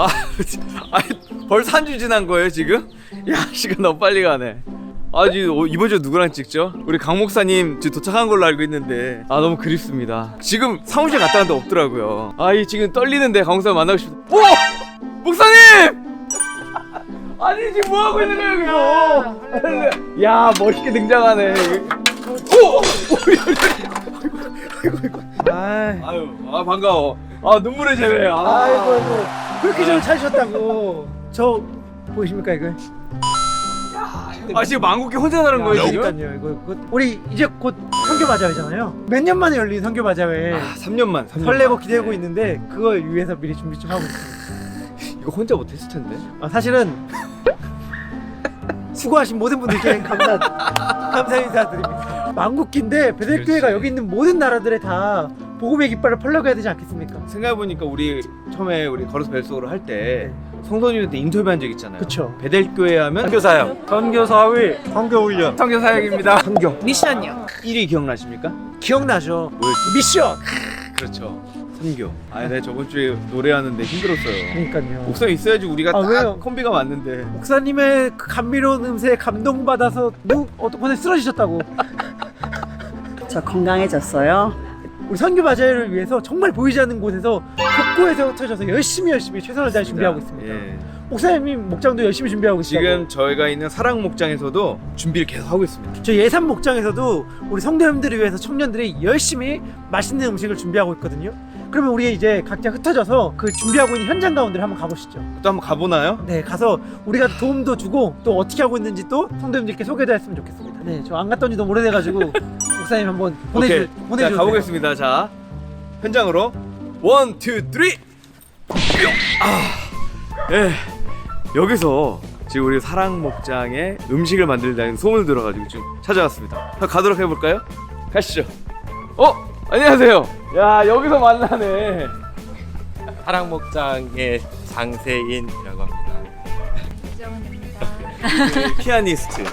아, 아니, 벌써 한 주 지난 거예요 지금? 야 시간 너무 빨리 가네. 아 어, 이번 주 누구랑 찍죠? 우리 강 목사님 지금 도착한 걸로 알고 있는데 아 너무 그립습니다. 지금 사무실 갔다 왔는데 없더라고요. 아이 지금 떨리는데 강 목사님 만나고 싶다. 오 목사님! 아니 지금 뭐 하고 있는 거야 여기서? 야 멋있게 등장하네. 오! 오! 아유 아 반가워. 아 눈물의 재회. 아. 아이고, 아이고. 그렇게 좀 찾으셨다고. 저 보이십니까 이거? 아 지금 망국기 혼자 사는 거예요 지금? 그러니까요. 이거 곧 우리 이제 곧 선교 바자회잖아요. 몇 년 만에 열린 선교 바자회. 아 3년만 3년 설레고 기대고 있는데 그걸 위해서 미리 준비 좀 하고 있습니다. 이거 혼자 못했을 텐데 아, 사실은 수고하신 모든 분들께 감사 감사 인사드립니다. 망국기인데 베델교회가 그렇지. 여기 있는 모든 나라들에 다 복음의 깃발을 해야 되지 않겠습니까? 생각해보니까 우리 처음에 우리 걸어서 벨속으로 할 때 성도님한테 인터뷰한 적 있잖아요 그쵸. 베델교회 하면 선교사역 선교사회 선교훈련 선교사역입니다 선교 미션이요. 1위 기억나십니까? 기억나죠? 뭐였지? 미션. 그렇죠 선교 아 내가 저번 주에 노래하는데 힘들었어요 그러니까요. 목소리 있어야지 우리가 아, 딱 왜요? 콤비가 맞는데 목사님의 그 감미로운 음색에 감동받아서 누 어떤 번에 쓰러지셨다고. 저 건강해졌어요. 우리 선교 바자회를 위해서 정말 보이지 않는 곳에서 곳곳에서 흩어져서 열심히 열심히 최선을 다해 준비하고 있습니다. 예. 목사님 목장도 열심히 준비하고 있고 지금 저희가 있는 사랑 목장에서도 준비를 계속 하고 있습니다 저 예산 목장에서도 우리 성도님들을 위해서 청년들이 열심히 맛있는 음식을 준비하고 있거든요. 그러면 우리 이제 각자 흩어져서 그 준비하고 있는 현장 가운데를 한번 가보시죠. 또 한번 가보나요? 네, 가서 우리가 도움도 주고 또 어떻게 하고 있는지 또 성도님들께 소개도 했으면 좋겠습니다. 네, 저 안 갔던 지 너무 오래돼가지고 목사님 한번 보내주 오케이. 보내주세요. 자 가보겠습니다. 자 현장으로 원, 투, 쓰리. 아, 예. 여기서 지금 우리 사랑 목장에 음식을 만들다는 소문을 들어가지고 지금 찾아왔습니다. 자, 가도록 해볼까요? 가시죠. 어? 안녕하세요. 야 여기서 만나네. 사랑목장의 장세인이라고 합니다. 그 피아니스트.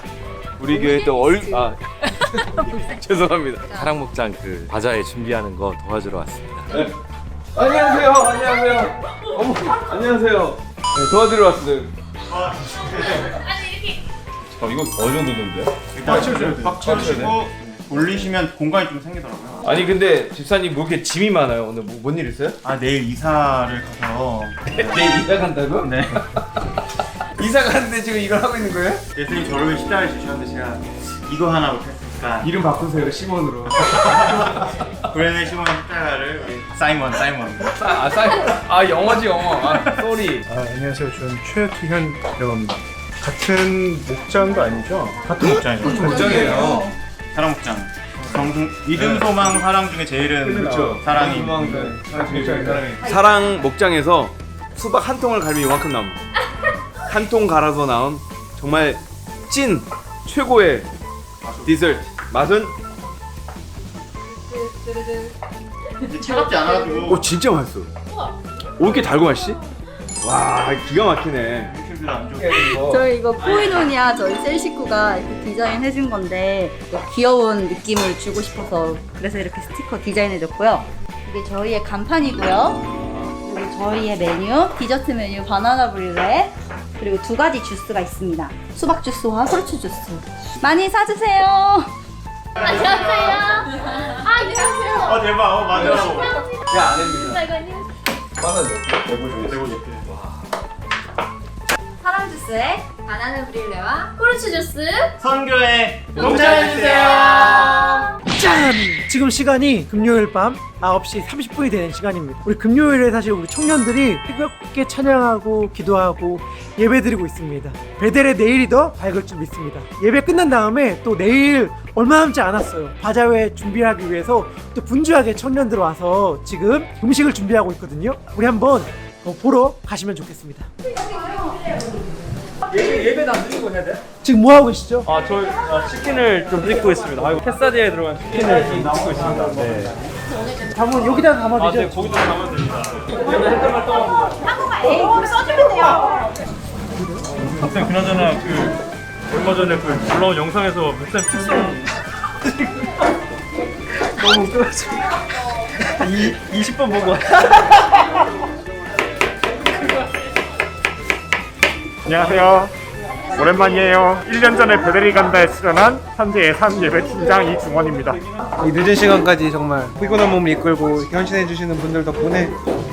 우리 교회 또 얼.. 아 죄송합니다 사랑목장 그 바자회 준비하는 거 도와주러 왔습니다. 네. 안녕하세요 안녕하세요 어머 안녕하세요 네, 도와드리러 왔어요 어, 이거 어느 정도 되는데요? 일단 박 쳐주시고 올리시면 공간이 좀 생기더라고요. 아니 근데 집사님 뭐 이렇게 짐이 많아요 오늘 뭐, 뭔 일 있어요? 아 내일 이사를 가서 내일 이사 간다고? 네 이사 가는데 지금 이걸 하고 있는 거예요? 예수님 저를 십자가를 주셨는데 제가 이거 하나 못했 으니까 이름 바꾸세요 시몬으로. 브레네 시몬 십자가를 우리 사이먼 사이먼. 아 사이 아 영어지 영어. 아 쏘리 아, 안녕하세요. 저는 최투현이라고 합니다. 같은 목장도 아니죠? 같은 목장이죠. 걱정이에요. 사랑 목장. 정승 믿음 소망 사랑 중에 제일은 그렇죠 사랑이. 사랑 목장에서 수박 한 통을 갈면 이만큼 나옵니다. 한 통 갈아서 나온 정말 찐 최고의 디저트 맛은 차갑지 않아가지고 오 진짜 맛있어 오 이렇게 달고 맛있지? 와 기가 막히네 안 좋고 저희 이거 포이노니아 저희 셀 식구가 이렇게 디자인 해준 건데 또 귀여운 느낌을 주고 싶어서 그래서 이렇게 스티커 디자인해줬고요. 이게 저희의 간판이고요. 그리고 저희의 메뉴, 디저트 메뉴 바나나 브릴레 그리고 두 가지 주스가 있습니다. 수박 주스와 후르츠 주스. 많이 사주세요. 안녕하세요. 아, 안녕하세요. 어 대박 어 맞아 야안 됩니다 사랑 주스에 바나나 브릴레와 후르츠 주스 선교에 동참해주세요. 짠! 지금 시간이 금요일 밤 9시 30분이 되는 시간입니다. 우리 금요일에 사실 우리 청년들이 뜨겁게 찬양하고 기도하고 예배 드리고 있습니다. 베델의 내일이 더 밝을 줄 믿습니다. 예배 끝난 다음에 또 내일 얼마 남지 않았어요. 바자회 준비하기 위해서 또 분주하게 청년들 와서 지금 음식을 준비하고 있거든요. 우리 한번 어, 보러 가시면 좋겠습니다. 예배 예배는 안 드리고 해야 돼? 지금 뭐 하고 계시죠? 아, 저 아, 치킨을 좀 빚고 있습니다. 아, 캐사디에 들어간 치킨을 좀 빚고 있습니다. 네. 담은 여기다 담아 아. 네, 거기다 가면 됩니다. 선생님, 그나저나 그 얼마 전에 그 올라온 영상에서 목사님 특성 너무 웃겨가지고 이 20번 보고 안녕하세요. 오랜만이에요. 1년 전에 베델리 간다에 출연한 현재 예산 예배 팀장 이중원입니다. 이 늦은 시간까지 정말 피곤한 몸을 이끌고 이렇게 헌신해 주시는 분들 덕분에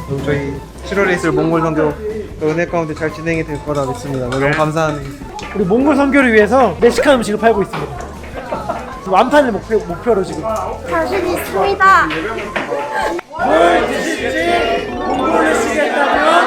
또 저희 7월에 있을 몽골 선교 또 은혜 가운데 잘 진행이 될 거라 믿습니다. 너무 감사하네요. 우리 몽골 선교를 위해서 멕시칸 음식을 팔고 있습니다. 완판을 목표, 목표로 지금. 자신 있습니다. 자, 드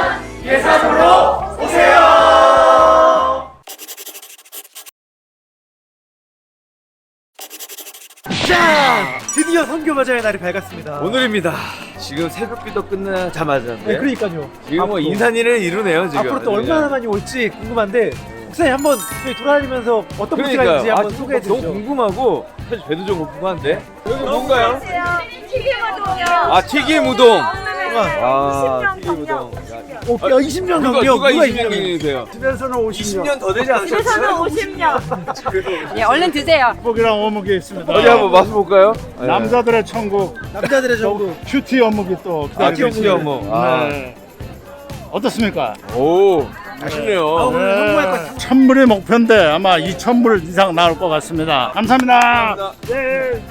디어 선교 바자의 날이 밝았습니다. 오늘입니다. 지금 새벽비도 끝나자마자. 네, 그러니까요. 지금 뭐 앞으로. 인산이를 이루네요 지금. 앞으로 또 얼마나 많이 올지 궁금한데 목사님 한번 저희 돌아다니면서 어떤 모습가 있는지. 아, 한번 지금 소개해 너무 주시죠. 궁금하고 사실 배도 좀 고프고 한데 여기 뭔가요? 튀김 우동이요. 아 튀김 우동. 잠깐만. 아 튀김 우동. 어, 야, 20년 누가 경력 누가 누가 20년 20년 경력이세요? 집에서는 50년. 20년 더 되지 않으셨어요? 50년. 예, 얼른 드세요. 축복이랑 어묵이 있습니다. 어디 한번 맛을 볼까요? 남자들의 천국 남자들의 정도. 큐티 어묵이 또 아 기다리고 튀김 어묵. 아. 네. 어떻습니까? 오 맛있네요. 것 같아. 천물이 목표인데 아마 2천물 이상 나올 것 같습니다. 감사합니다. 네.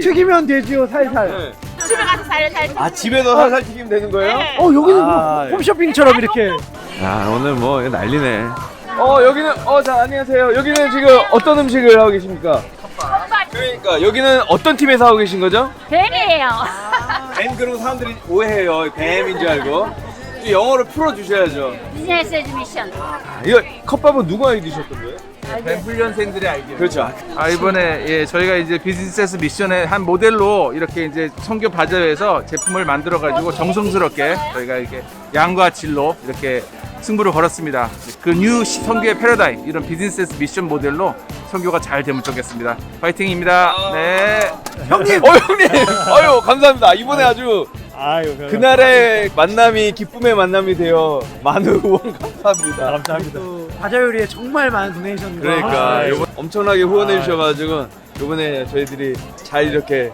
튀기면 되지요, 살살. 네. 집에 가서 살살. 아 집에서 살살 튀기면 되는 거예요? 어, 여기는 아, 뭐 홈쇼핑처럼 이렇게. 야 오늘 뭐 난리네. 어 여기는 어 자 안녕하세요. 여기는 지금 어떤 음식을 하고 계십니까? 그러니까 여기는 어떤 팀에서 하고 계신 거죠? 뱀이에요. 뱀 그런 사람들이 오해해요. 뱀인 줄 알고. 이 영어로 풀어 주셔야죠. 비즈니스 에듀미션. 아, 이거 컵밥은 누가 아이디셨던 거예요? 훈련생들의 아이디어. 그렇죠. 아 이번에 예 저희가 이제 비즈니스 미션의 한 모델로 이렇게 이제 성교 바자회에서 제품을 만들어 가지고 정성스럽게 저희가 이렇게 양과 질로 이렇게 승부를 걸었습니다. 그 뉴 성교의 패러다임 이런 비즈니스 미션 모델로 성교가 잘 되면 좋겠습니다. 파이팅입니다. 네. 형님! 어 형님, 어유 감사합니다. 이번에 아주 아유, 그날의 만남이 기쁨의 만남이 되어 많은 후원 감사합니다. 감사합니다. 또 바자요리에 정말 많은 도네이션과 그러니까 아, 요번 엄청나게 후원해 주셔가지고 요번에 저희들이 잘 이렇게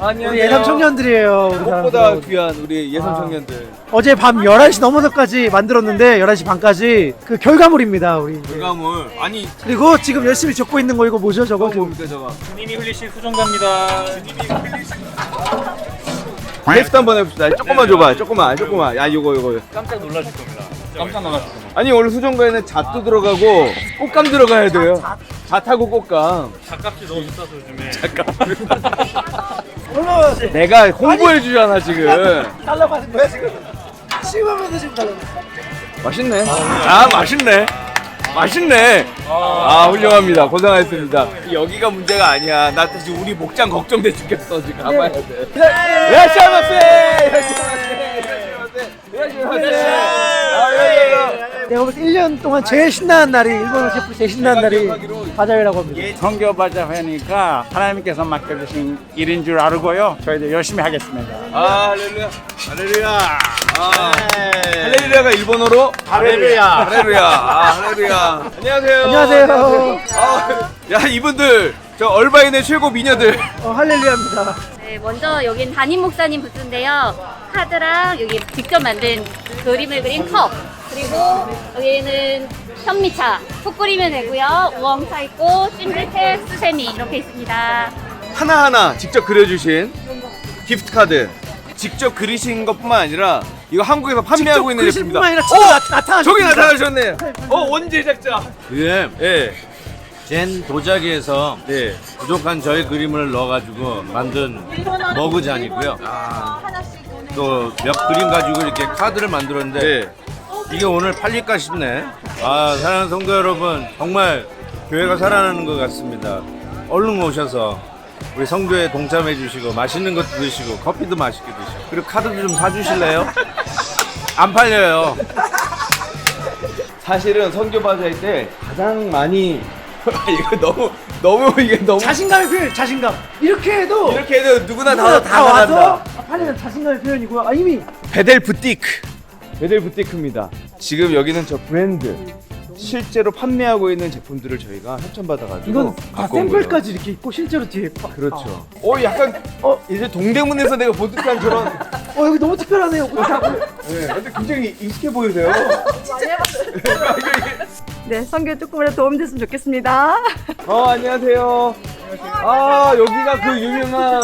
우리 예삼 청년들이에요. 우리 사람들. 귀한 우리 예삼 아. 청년들 어제 밤 11시 넘어서까지 만들었는데 11시 반까지 그 결과물입니다, 우리. 이제. 결과물 아니 그리고 지금 열심히 적고 있는 거 이거 뭐죠, 저거? 저거 뭡니까 저거 주님이 흘리신 수정갑니다. 테스트 한번 해봅시다. 조금만 줘봐. 조금만 조금만. 야 요거 요거. 깜짝 놀라실 겁니다. 깜짝 놀라실 겁니다. 아니 원래 수정과에는 잣도 들어가고 꽃감 들어가야 돼요. 잣하고 꽃감. 잣값이 너무 비싸서 요즘에. 내가 홍보해 주잖아 지금. 달라고 하는 거야, 지금? 심하면서 지금 달라고. 맛있네. 아 맛있네 맛있네. 아 훌륭합니다. 고생하셨습니다. 여기가 문제가 아니야. 나 지금 우리 목장 걱정돼 죽겠어 지금. 가봐야 돼. 이라시마세 이라시마세 내가 볼때 1년 동안 제일 신나는 날이 일본어 셰프 제일 신나는 날이 바자회라고 합니다. 성교 바자회니까 하나님께서 맡겨주신 일인 줄 알고요. 저희들 열심히 하겠습니다. 아 할렐루야 할렐루야 아 할렐루야가 일본어로 할렐루야 할렐루야 아 할렐루야 안녕하세요 안녕하세요. 아, 야 이분들 저 얼바인의 최고 미녀들 어, 할렐루야입니다. 네, 먼저 여긴 담임 목사님 부스인데요. 카드랑 여기 직접 만든 그림을 그린 컵. 그리고 여기는 현미차. 속 끓이면 되고요. 우엉차 있고 찜질팩, 수세미 이렇게 있습니다. 하나하나 직접 그려주신 기프트 카드 직접 그리신 것뿐만 아니라 이거 한국에서 판매하고 있는 제품입니다 뿐만 아니라 직접 나- 나타나셨습니다. 저기 나타나셨네 어 원제 작자 그게 예젠 도자기에서 네. 부족한 저희 그림을 넣어가지고 만든 머그잔이고요. 또 몇 그림 가지고 이렇게 카드를 만들었는데 네. 이게 오늘 팔릴까 싶네. 아 사랑하는 성도 여러분 정말 교회가 살아나는 것 같습니다. 얼른 오셔서 우리 성도에 동참해 주시고 맛있는 것도 드시고 커피도 맛있게 드시고 그리고 카드도 좀 사주실래요? 안 팔려요. 사실은 성교 바자일 때 가장 많이 이거 너무 너무 이게 너무 자신감의 표현, 자신감. 이렇게 해도 이렇게 해도 누구나 다, 다 와서 와서 팔리는 자신감의 표현이고요. 아 이미 베델 부티크 베델 부티크입니다 지금 여기는 저 브랜드 실제로 판매하고 있는 제품들을 저희가 협찬받아가지고 이건 아, 갖고 온 거예요. 샘플까지 이렇게 있고 실제로 뒤에 파- 그렇죠 어 약간 어 이제 동대문에서 내가 보듯한 저런 어 여기 너무 특별하네요. 네, 근데 굉장히 익숙해 보이세요. 네, 성교 조금이라도 도움됐으면 좋겠습니다. 어 안녕하세요. 아 여기가 그 유명한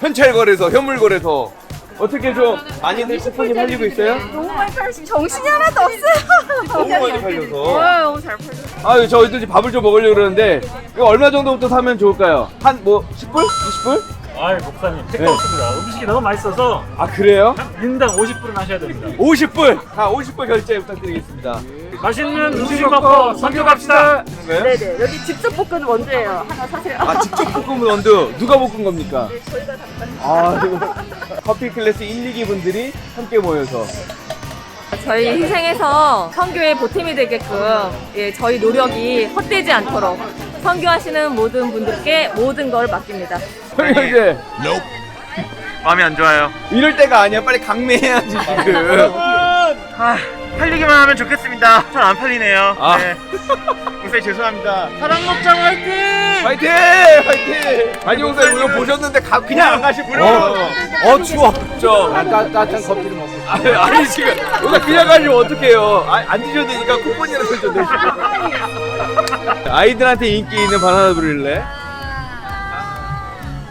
현찰거래소, 현물거래소. 어떻게 좀 많이들 쿠폰이 팔리고 있어요? 너무 많이 팔리시 정신이 하나도 없어요. 너무 많이 팔려서. 와, 너무 잘 팔려. 아 저희도 지금 밥을 좀 먹으려고 그러는데 이거 얼마 정도부터 사면 좋을까요? 한 뭐 10불? 20불? 아이 목사님 택도 없습니다. 음식이 너무 맛있어서 아 그래요? 인당 50불은 하셔야 됩니다. 50불! 자 50불 결제 부탁드리겠습니다. 맛있는 음식 먹고 선교 갑시다. 네. 네네, 여기 직접 볶은 원두예요. 하나 사세요. 아 직접 볶은 원두 누가 볶은 겁니까? 저희가 다아 이거 커피 클래스 1, 2기 분들이 함께 모여서 저희 희생해서 선교에 보탬이 되게끔 예, 저희 노력이 헛되지 않도록 선교하시는 모든 분들께 모든 걸 맡깁니다. 형님 이제 마음이 안 좋아요. 이럴 때가 아니야 빨리 강매해야지 지금 아, 팔리기만 하면 좋겠습니다. 잘 안 팔리네요. 아. 네. 목사님 죄송합니다. 사랑 먹장 화이팅! 화이팅! 화이팅! 아니 목사님 이거 보셨는데 가, 그냥 안 가시고요 어, 어 추워 저 따뜻한 커피를 먹고 아니, 아니 지금 오늘 그냥 가시면 어떡해요 아, 안 드셔도 되니까 쿠폰이라도 좀 내시고 아이들한테 인기 있는 바나나 브릴레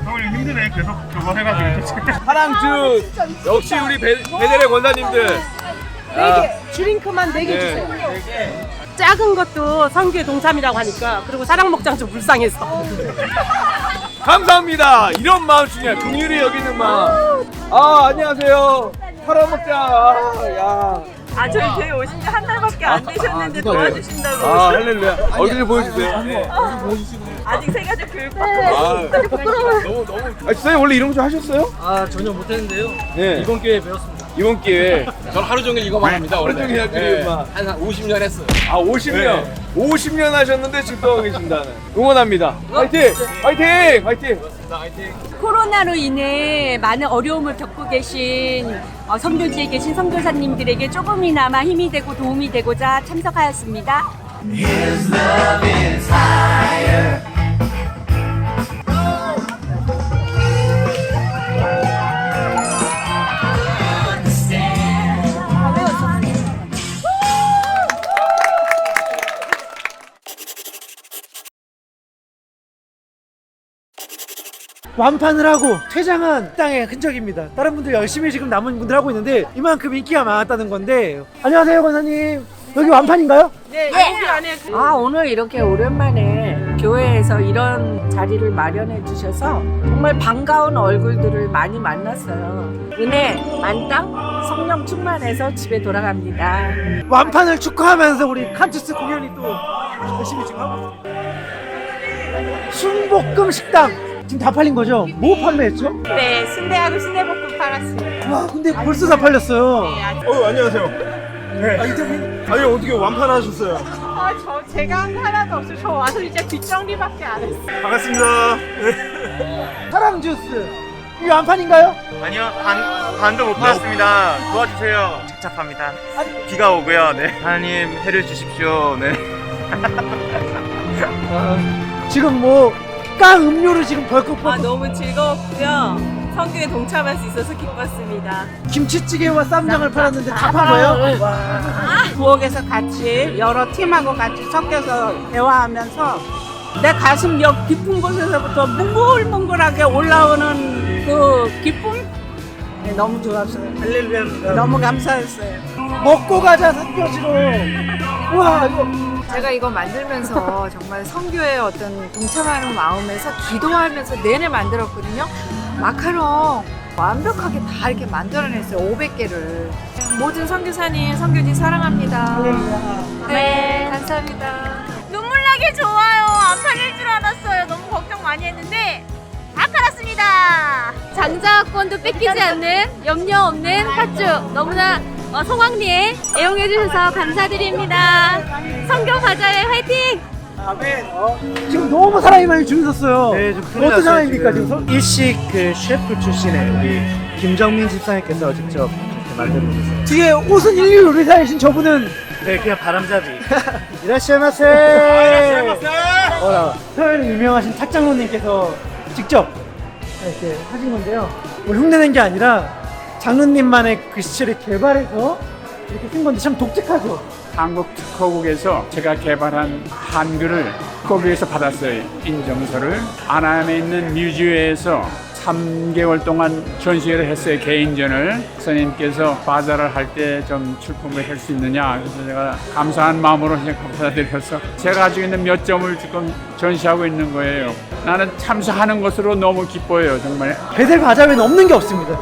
형님 힘드네. 계속 그거 해가지고. 사랑주 역시 우리 베, 베델의 권사님들 아, 드링크만 4개 네. 주세요. 작은 것도 성교의 동참이라고 하니까 그리고 사랑 먹장 좀 불쌍했어. 감사합니다 이런 마음 중요해 긍휼히 여기는 마음 아 안녕하세요 사람 먹자 아, 야. 아, 저희 교회 오신 지 한 달밖에 안 되셨는데 도와주신다고. 아 할렐루야 얼굴 좀 보여주세요 네. 아직 세 가지 교육 아, 너무 너무. 아, 선생님 원래 이런 거 좀 하셨어요? 아 전혀 못했는데요. 네. 이번 기회에 배웠습니다. 이번 기회에 전 하루 종일 이거만 합니다. 하루 종일 하루 종일 막. 한 50년 했어요. 아 50년, 50년 하셨는데 지금 또 하고 계신다는. 응원합니다. 화이팅, 화이팅, 화이팅. 코로나로 인해 많은 어려움을 겪고 계신 어, 선교지에 계신 선교사님들에게 조금이나마 힘이 되고 도움이 되고자 참석하였습니다. 완판을 하고 퇴장한 땅의 흔적입니다. 다른 분들 열심히 지금 남은 분들 하고 있는데 이만큼 인기가 많았다는 건데 안녕하세요 권사님 여기 완판인가요? 네, 여기 안에 그 아 오늘 이렇게 오랜만에 교회에서 이런 자리를 마련해 주셔서 정말 반가운 얼굴들을 많이 만났어요. 은혜 만땅 성령 충만해서 집에 돌아갑니다. 완판을 축하하면서 우리 칸투스 공연이 또 열심히 지금 하고 있습니다. 순볶음 식당 지금 다 팔린 거죠? 뭐 판매했죠? 네, 순대하고 순대볶음 팔았어요. 와 근데 벌써 다 팔렸어요. 어, 안녕하세요. 네. 아니, 어떻게 완판하셨어요? 아, 저 제가 한 거 하나도 없어요. 저 와서 이제 뒷정리밖에 안 했어요. 반갑습니다. 사랑 주스 이 완판인가요? 아니요, 반, 반도 못 팔았습니다. 도와주세요. 착잡합니다. 비가 오고요. 네. 하나님, 해를 주십시오. 네. 지금 뭐 깡 음료를 지금 벌컥 아, 벌컥 너무 즐거웠고요. 성교에 동참할 수 있어서 기뻤습니다. 김치찌개와 쌈장을 팔았는데 다판 거예요? 와. 부엌에서 같이 여러 팀하고 같이 섞여서 대화하면서 내 가슴 역 깊은 곳에서부터 몽글몽글하게 올라오는 그 기쁨 네, 너무 좋았어요. 할렐루야입니다. 너무 감사했어요. 먹고 가자 산표지로. 와 이거 제가 이거 만들면서 정말 성교의 어떤 동참하는 마음에서 기도하면서 내내 만들었거든요. 마카롱 완벽하게 다 이렇게 만들어냈어요. 500개를. 모든 선교사님, 선교지 사랑합니다. 네, 감사합니다. 눈물 나게 좋아요. 안 팔릴 줄 알았어요. 너무 걱정 많이 했는데 다 팔았습니다. 장자권도 뺏기지 않는 염려 없는 팥죽 너무나 어, 성황리에 애용해 주셔서 감사드립니다. 성경 바자회 화이팅! 지금 너무 사람이 많이 줄 섰어요. 네, 좀 큰일 어떤 났어요, 상황입니까 지금. 지금? 일식 그 셰프 출신의 우리 김정민 집사님께서 직접 이렇게 만들어 주셨어요. 뒤에 옷은 인류 요리사이신 저분은 네, 그냥 바람잡이. 이라시마세. 어라 서울 유명하신 탁장로님께서 직접 이렇게 하신 건데요. 뭐 흉내낸 게 아니라 장로님만의 글씨체를 개발해서 이렇게 쓴 건데 참 독특하죠. 한국 특허국에서 제가 개발한 한글을 거기에서 받았어요. 인정서를. 아남에 있는 뮤지엄에서 3개월 동안 전시회를 했어요. 개인전을. 선생님께서 바자를 할 때 좀 출품을 할 수 있느냐. 그래서 제가 감사한 마음으로 감사드려서 제가 가지고 있는 몇 점을 지금 전시하고 있는 거예요. 나는 참석하는 것으로 너무 기뻐요. 정말. 베델 바자회는 없는 게 없습니다.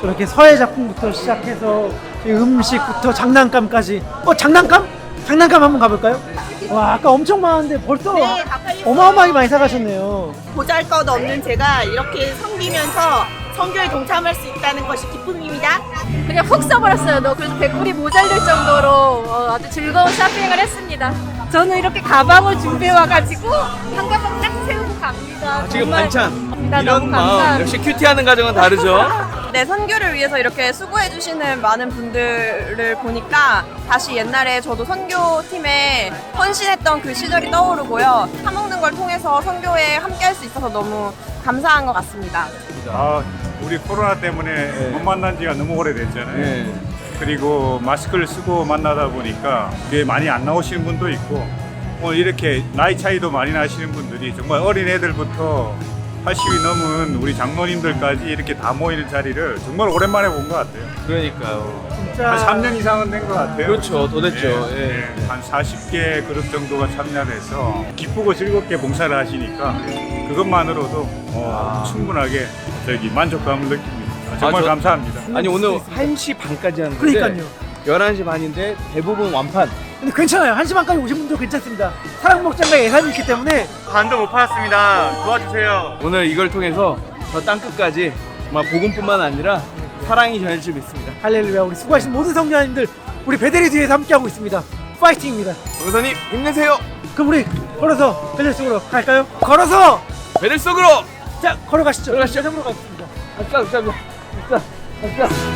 저렇게 서예 작품부터 시작해서 이 음식부터 장난감까지. 어 장난감? 장난감 한번 가볼까요? 와 아까 엄청 많은데 벌써 어마어마하게 많이 사가셨네요. 보잘 것 없는 제가 이렇게 섬기면서 선교에 동참할 수 있다는 것이 기쁨입니다. 그냥 훅 써버렸어요. 너 그래서 백불이 모자랄 정도로 어, 아주 즐거운 쇼핑을 했습니다. 저는 이렇게 가방을 준비해 와가지고 한 가방 딱 세우고 갑니다. 지금 정말 반찬 나 이런 너무 마음 감사합니다. 역시 큐티하는 가정은 다르죠. 내 선교를 위해서 이렇게 수고해주시는 많은 분들을 보니까 다시 옛날에 저도 선교팀에 헌신했던 그 시절이 떠오르고요. 사먹는 걸 통해서 선교에 함께할 수 있어서 너무 감사한 것 같습니다. 아, 우리 코로나 때문에 못 만난 지가 너무 오래됐잖아요. 네. 그리고 마스크를 쓰고 만나다 보니까 그게 많이 안 나오시는 분도 있고 오늘 이렇게 나이 차이도 많이 나시는 분들이 정말 어린 애들부터 80이 넘은 우리 장로님들까지 이렇게 다 모이는 자리를 정말 오랜만에 본 것 같아요. 그러니까요. 한 3년 이상은 된 것 같아요. 그렇죠, 더 됐죠. 예, 예. 예. 한 40개 그룹 정도가 참여해서 기쁘고 즐겁게 봉사를 하시니까 그것만으로도 어, 충분하게 저기 만족감을 느낍니다. 정말 아, 저- 감사합니다. 아니 오늘 1시 반까지 하는 건데 그러니까요. 11시 반인데 대부분 완판. 근데 괜찮아요. 한 시반까지 오신 분도 괜찮습니다. 사랑 목장가 예산이 있기 때문에 반도 못 팔았습니다. 도와주세요. 오늘 이걸 통해서 저 땅끝까지 정말 복음뿐만 아니라 사랑이 전해질 수 있습니다. 할렐루야 우리 수고하신 모든 성도님들 우리 베델이 뒤에서 함께하고 있습니다. 파이팅입니다. 용사님 힘내세요. 그럼 우리 걸어서 베델 속으로 갈까요? 걸어서 배를 속으로 자 걸어가시죠. 걸어가시죠. 섬으로 가겠습니다. 갑시다, 갑시다, 갑시다, 갑시다.